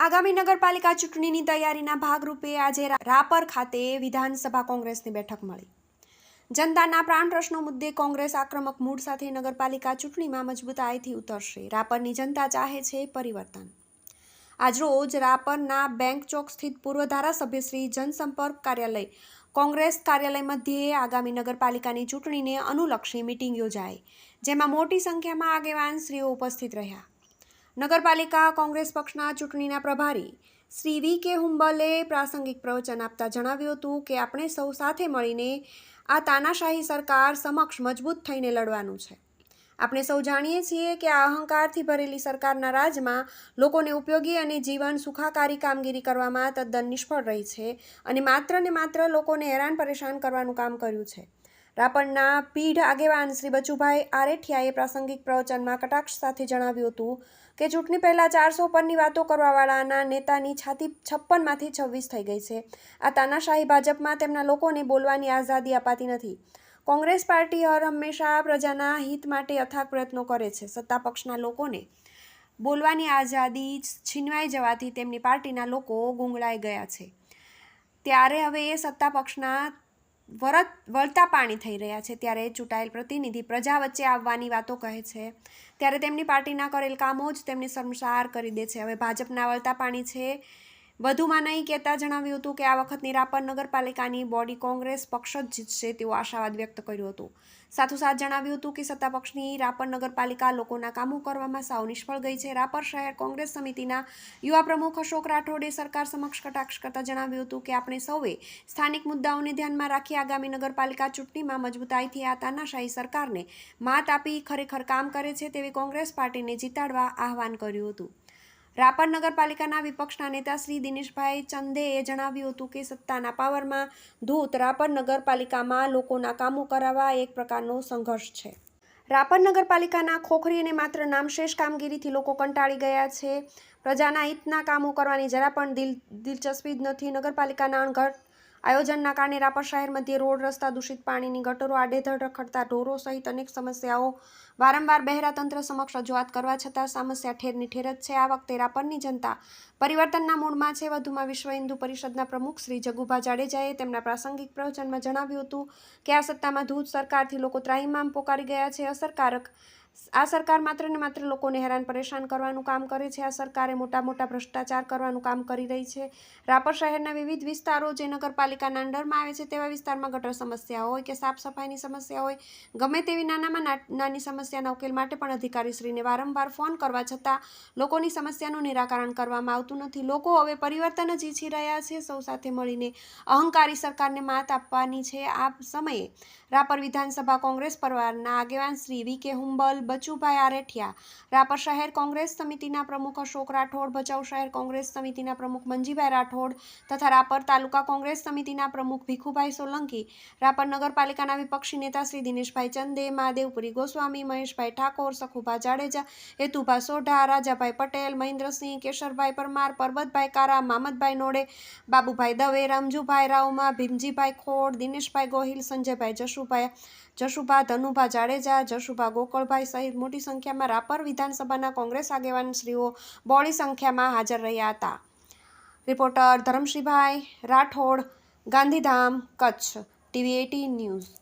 આગામી નગરપાલિકા ચૂંટણીની તૈયારીના ભાગરૂપે આજે રાપર ખાતે વિધાનસભા કોંગ્રેસની બેઠક મળી. જનતાના પ્રાણ પ્રશ્નો મુદ્દે કોંગ્રેસ આક્રમક મૂડ સાથે નગરપાલિકા ચૂંટણીમાં મજબૂતાઈથી ઉતરશે. રાપરની જનતા ચાહે છે પરિવર્તન. આજરોજ રાપરના બેંક ચોક સ્થિત પૂર્વ ધારાસભ્ય શ્રી જનસંપર્ક કાર્યાલય, કોંગ્રેસ કાર્યાલય મધ્યે આગામી નગરપાલિકાની ચૂંટણીને અનુલક્ષી મિટિંગ યોજાઈ, જેમાં મોટી સંખ્યામાં આગેવાન શ્રીઓ ઉપસ્થિત રહ્યા. નગરપાલિકા કોંગ્રેસ પક્ષના ચૂંટણીના પ્રભારી શ્રી વી કે હુંબલે પ્રાસંગિક પ્રવચન આપતા જણાવ્યું હતું કે આપણે સૌ સાથે મળીને આ તાનાશાહી સરકાર સમક્ષ મજબૂત થઈને લડવાનું છે. આપણે સૌ જાણીએ છીએ કે આ અહંકારથી ભરેલી સરકારના રાજમાં લોકોને ઉપયોગી અને જીવન સુખાકારી કામગીરી કરવામાં તદ્દન નિષ્ફળ રહી છે અને માત્ર ને માત્ર લોકોને હેરાન પરેશાન કરવાનું કામ કર્યું છે. રાપરના પીઢ આગેવાન શ્રી બચુભાઈ આરેઠિયાએ પ્રાસંગિક પ્રવચનમાં કટાક્ષ સાથે જણાવ્યું હતું કે ચૂંટણી પહેલાં ચારસો પરની વાતો કરવાવાળાના નેતાની છાતી છપ્પનમાંથી છવ્વીસ થઈ ગઈ છે. આ તાનાશાહી ભાજપમાં તેમના લોકોને બોલવાની આઝાદી અપાતી નથી. કોંગ્રેસ પાર્ટી હર હંમેશા પ્રજાના હિત માટે અથાગ પ્રયત્નો કરે છે. સત્તા પક્ષના લોકોને બોલવાની આઝાદી છીનવાઈ જવાથી તેમની પાર્ટીના લોકો ગુંગળાઈ ગયા છે. ત્યારે હવે એ સત્તા પક્ષના વરત, વળતા પાણી થઈ રહ્યા છે ત્યારે ચૂંટાયેલ પ્રતિનિધિ પ્રજા વચ્ચે આવવાની વાતો કહે છે. ત્યારે તેમની પાર્ટીના કરેલ કામો જ તેમની શર્મસાર કરી દે છે. હવે ભાજપના વળતા પાણી છે વધુમાં નહીં કહેતા જણાવ્યું હતું કે આ વખતની નિરાપર નગરપાલિકાની બોડી કોંગ્રેસ પક્ષ જ જીતશે તેવો આશાવાદ વ્યક્ત કર્યો હતો. સાથોસાથ જણાવ્યું હતું કે સત્તા પક્ષની રાપર નગરપાલિકા લોકોના કામો કરવામાં સાવ નિષ્ફળ ગઈ છે. રાપર શહેર કોંગ્રેસ સમિતિના યુવા પ્રમુખ અશોક રાઠોડે સરકાર સમક્ષ કટાક્ષ કરતા જણાવ્યું હતું કે આપણે સૌએ સ્થાનિક મુદ્દાઓને ધ્યાનમાં રાખી આગામી નગરપાલિકા ચૂંટણીમાં મજબૂતાઈથી આ તાનાશાહી સરકારને માત આપી ખરેખર કામ કરે છે તેવી કોંગ્રેસ પાર્ટીને જીતાડવા આહવાન કર્યું હતું. રાપર નગરપાલિકાના વિપક્ષના નેતા શ્રી દિનેશભાઈ ચંદેએ જણાવ્યું હતું કે સત્તાના પાવરમાં ધૂત રાપર નગરપાલિકામાં લોકોના કામો કરાવવા એક પ્રકારનો સંઘર્ષ છે. રાપર નગરપાલિકાના ખોખરી અને માત્ર નામશેષ કામગીરીથી લોકો કંટાળી ગયા છે. પ્રજાના હિતના કામો કરવાની જરા પણ દિલ, દિલચસ્પી જ નથી. નગરપાલિકાના અણઘડ આયોજનના કારણે રાપર શહેર મધ્યે રોડ, રસ્તા, દૂષિત પાણીની ગટરો, આડેધડ રખડતા ઢોરો સહિત અનેક સમસ્યાઓ વારંવાર બહેરા તંત્ર સમક્ષ રજૂઆત કરવા છતાં સમસ્યા ઠેરની ઠેર જ છે. આ વખતે રાપરની જનતા પરિવર્તનના મૂળમાં છે. વધુમાં વિશ્વ હિન્દુ પરિષદના પ્રમુખ શ્રી જગુભા જાડેજાએ તેમના પ્રાસંગિક પ્રવચનમાં જણાવ્યું હતું કે આ સત્તામાં ધૂત સરકારથી લોકો ત્રાહિમામ પોકારી ગયા છે. અસરકારક આ સરકાર માત્ર ને માત્ર લોકોને હેરાન પરેશાન કરવાનું કામ કરે છે. આ સરકારે મોટા મોટા ભ્રષ્ટાચાર કરવાનું કામ કરી રહી છે. રાપર શહેરના વિવિધ વિસ્તારો જે નગરપાલિકાના અંડરમાં આવે છે તેવા વિસ્તારમાં ગટર સમસ્યા હોય કે સાફ સફાઈની સમસ્યા હોય, ગમે તેવી નાનામાં નાની સમસ્યાના ઉકેલ માટે પણ અધિકારીશ્રીને વારંવાર ફોન કરવા છતાં લોકોની સમસ્યાનું નિરાકરણ કરવામાં આવતું નથી. લોકો હવે પરિવર્તન જ ઈચ્છી રહ્યા છે. સૌ સાથે મળીને અહંકારી સરકારને માત આપવાની છે. આ સમયે રાપર વિધાનસભા કોંગ્રેસ પરિવારના આગેવાન શ્રી વી કે હુંબલ બચુભાઈ આરેઠિયા. રાપર શહેર કોંગ્રેસ સમિતિના પ્રમુખ અશોક રાઠોડ, ભચાઉ શહેર કોંગ્રેસ સમિતિના પ્રમુખ મંજીભાઈ રાઠોડ તથા રાપર તાલુકા કોંગ્રેસ સમિતિના પ્રમુખ ભીખુભાઈ સોલંકી. રાપર નગરપાલિકાના વિપક્ષી નેતા શ્રી દિનેશભાઈ ચંદે, મહાદેવપુરી ગોસ્વામી, મહેશભાઈ ઠાકોર, સખુભા જાડેજા હેતુભા સોઢા, રાજાભાઈ પટેલ, મહેન્દ્રસિંહ કેશરભાઈ પરમાર, પરબતભાઈ કારા મામદભાઈ નોડે, બાબુભાઈ દવે, રામજુભાઈ રાવમા ભીમજીભાઈ ખોડ, દિનેશભાઈ ગોહિલ, સંજયભાઈ જશુભાઈ જશુભા, ધનુભા જાડેજા, જશુભા ગોકળભાઈ સહિત મોટી સંખ્યામાં રાપર વિધાનસભાના કોંગ્રેસ આગેવાનશ્રીઓ શ્રીઓ બહોળી સંખ્યામાં હાજર રહ્યા હતા. Reporter Dharamshribhai Rathod, Gandhidham, Kutch, TV eighteen news.